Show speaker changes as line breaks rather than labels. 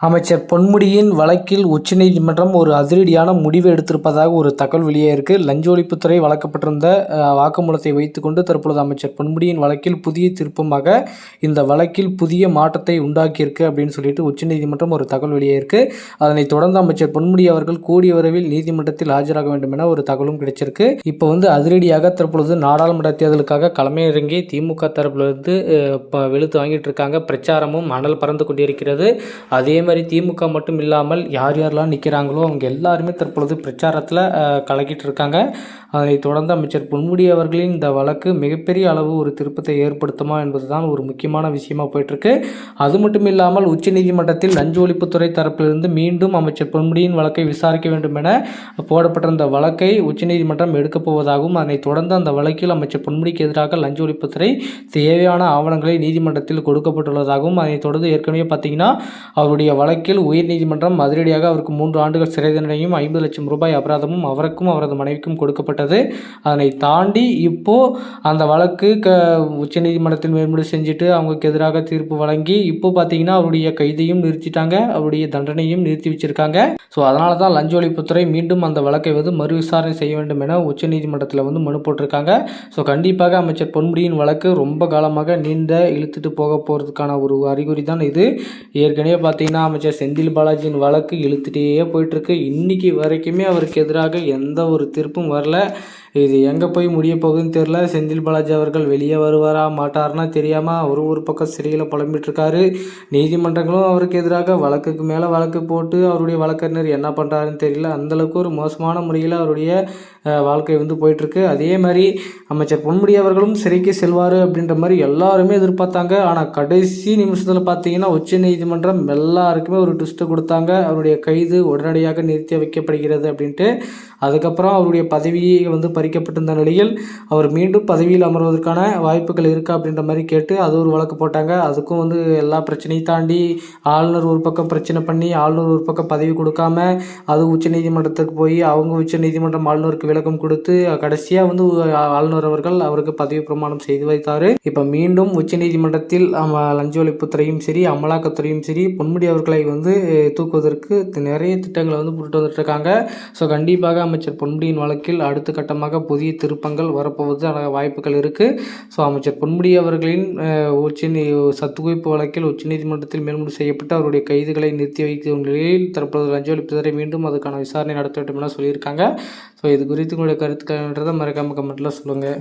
அமைச்சர் பொன்முடியின் வழக்கில் உச்சநீதிமன்றம் ஒரு அதிரடியான முடிவு எடுத்திருப்பதாக ஒரு தகவல் வெளியே இருக்கு லஞ்ச ஒழிப்புத்துறை வழங்கப்பட்டிருந்த வாக்குமூலத்தை வைத்துக்கொண்டு தற்பொழுது அமைச்சர் பொன்முடியின் வழக்கில் புதிய திருப்பமாக இந்த வழக்கில் புதிய மாற்றத்தை உண்டாக்கியிருக்கு அப்படின்னு சொல்லிட்டு உச்சநீதிமன்றம் ஒரு தகவல் வெளியே இருக்கு அதனைத் தொடர்ந்து அமைச்சர் பொன்முடி அவர்கள் கூடிய விரைவில் நீதிமன்றத்தில் ஆஜராக வேண்டும் என ஒரு தகவலும் கிடைச்சிருக்கு. இப்போ வந்து அதிரடியாக தற்பொழுது நாடாளுமன்ற தேர்தலுக்காக களமிறங்கி திமுக தரப்பிலிருந்து ப- வெளுத்து வாங்கிட்டு இருக்காங்க. பிரச்சாரமும் அனல் பறந்து கொண்டிருக்கிறது. அதே மாதிரி திமுக மட்டும் இல்லாமல் யார் யாரெல்லாம் நிற்கிறாங்களோ அவங்க எல்லாருமே தற்பொழுது பிரச்சாரத்தில் கலக்கிட்டு இருக்காங்க அதனைத் தொடர்ந்து அமைச்சர் பொன்முடி அவர்களின் இந்த வழக்கு மிகப்பெரிய அளவு ஒரு திருப்பத்தை ஏற்படுத்துமா என்பதுதான் ஒரு முக்கியமான விஷயமா போயிட்டுருக்கு. அது மட்டும் இல்லாமல் உச்சநீதிமன்றத்தில் லஞ்ச ஒழிப்புத்துறை தரப்பிலிருந்து மீண்டும் அமைச்சர் பொன்முடியின் வழக்கை விசாரிக்க வேண்டும் என போடப்பட்டிருந்த வழக்கை உச்சநீதிமன்றம் எடுக்கப் போவதாகவும் அதனை தொடர்ந்து அந்த வழக்கில் அமைச்சர் பொன்முடிக்கு எதிராக லஞ்ச ஒழிப்புத்துறை தேவையான ஆவணங்களை நீதிமன்றத்தில் கொடுக்கப்பட்டுள்ளதாகவும் அதனைத் தொடர்ந்து ஏற்கனவே பார்த்தீங்கன்னா அவருடைய வழக்கில் உயர்நீதிமன்றம் அதிரடியாக அவருக்கு மூன்று ஆண்டுகள் சிறை தண்டனையும் ஐம்பது லட்சம் ரூபாய் அபராதமும் அவருக்கும் அவரது மனைவிக்கும் கொடுக்கப்பட்டது. அதனை தாண்டி இப்போ அந்த வழக்கு க உச்சநீதிமன்றத்தில் மேம்படு செஞ்சுட்டு அவங்களுக்கு எதிராக தீர்ப்பு வழங்கி இப்போ பார்த்தீங்கன்னா அவருடைய கைதையும் நிறுத்திட்டாங்க. அவருடைய தண்டனையும் நிறுத்தி வச்சிருக்காங்க. ஸோ அதனால தான் லஞ்ச ஒழிப்புத்துறை மீண்டும் அந்த வழக்கை வந்து மறு விசாரணை செய்ய வேண்டும் என உச்சநீதிமன்றத்தில் வந்து மனு போட்டிருக்காங்க. ஸோ கண்டிப்பாக அமைச்சர் பொன்முடியின் வழக்கு ரொம்ப காலமாக நீண்ட இழுத்துட்டு போக போகிறதுக்கான ஒரு அறிகுறி தான் இது. ஏற்கனவே பார்த்தீங்கன்னா அமைச்சர் செந்தில் பாலாஜியின் வழக்கு இழுத்துட்டே போயிட்டுருக்கு இன்னைக்கு வரைக்குமே அவருக்கு எதிராக எந்த ஒரு தீர்ப்பும் வரல. இது எங்கே போய் முடிய போகுதுன்னு தெரில செந்தில் பாலாஜி அவர்கள் வெளியே வருவாரா மாட்டார்னா தெரியாமல் ஒரு ஒரு பக்கம் சிறையில் புலம்பிட்டுருக்காரு. நீதிமன்றங்களும் அவருக்கு எதிராக வழக்குக்கு மேலே வழக்கு போட்டு அவருடைய வழக்கறிஞர் என்ன பண்ணுறாருன்னு தெரியல. அந்தளவுக்கு ஒரு மோசமான முறையில் அவருடைய வாழ்க்கை வந்து போயிட்டுருக்கு. அதே மாதிரி அமைச்சர் பொன்முடி அவர்களும் சிறைக்கு செல்வார் அப்படின்ற மாதிரி எல்லாருமே எதிர்பார்த்தாங்க. ஆனால் கடைசி நிமிஷத்தில் பார்த்தீங்கன்னா உச்ச நீதிமன்றம் எல்லாருக்குமே ஒரு ட்விஸ்ட்டு கொடுத்தாங்க. அவருடைய கைது உடனடியாக நிறுத்தி வைக்கப்படுகிறது அப்படின்ட்டு அதுக்கப்புறம் அவருடைய பதவியை வந்து பறிக்கப்பட்டிருந்த நிலையில் அவர் மீண்டும் பதவியில் அமர்வதற்கான வாய்ப்புகள் இருக்கா அப்படின்ற மாதிரி கேட்டு அது ஒரு வழக்கு போட்டாங்க. அதுக்கும் வந்து எல்லா பிரச்சனையும் தாண்டி ஆளுநர் ஒரு பக்கம் பிரச்சனை பண்ணி ஆளுநர் ஒரு பக்கம் பதவி கொடுக்காம அது உச்சநீதிமன்றத்துக்கு போய் அவங்க உச்ச நீதிமன்றம் ஆளுநருக்கு விளக்கம் கொடுத்து கடைசியாக வந்து ஆளுநர் அவர்கள் அவருக்கு பதவி பிரமாணம் செய்து வைத்தார். இப்போ மீண்டும் உச்சநீதிமன்றத்தில் லஞ்ச ஒழிப்புத்துறையும் சரி அமலாக்கத்துறையும் சரி பொன்முடி அவர்களை வந்து தூக்குவதற்கு நிறைய திட்டங்களை வந்து போட்டு வந்துட்டு இருக்காங்க. ஸோ கண்டிப்பாக அமைச்சர் பொன்முடியின் வழக்கில் அடுத்த கட்டமாக புதிய திருப்பங்கள் வரப்போவது வாய்ப்புகள் இருக்குது ஸோ அமைச்சர் பொன்முடி அவர்களின் உச்ச நீ சத்துகுவிப்பு வழக்கில் உச்சநீதிமன்றத்தில் மேல்முறை செய்யப்பட்டு அவருடைய கைதுகளை நிறுத்தி வைக்கும் நிலையில் தற்போது லஞ்ச ஒழிப்புத்துறை மீண்டும் அதுக்கான விசாரணை நடத்த வேண்டும் என சொல்லியிருக்காங்க. ஸோ இது குறித்து உங்களுடைய கருத்துக்கள் மறக்காமல் கமெண்ட்டில் சொல்லுங்கள்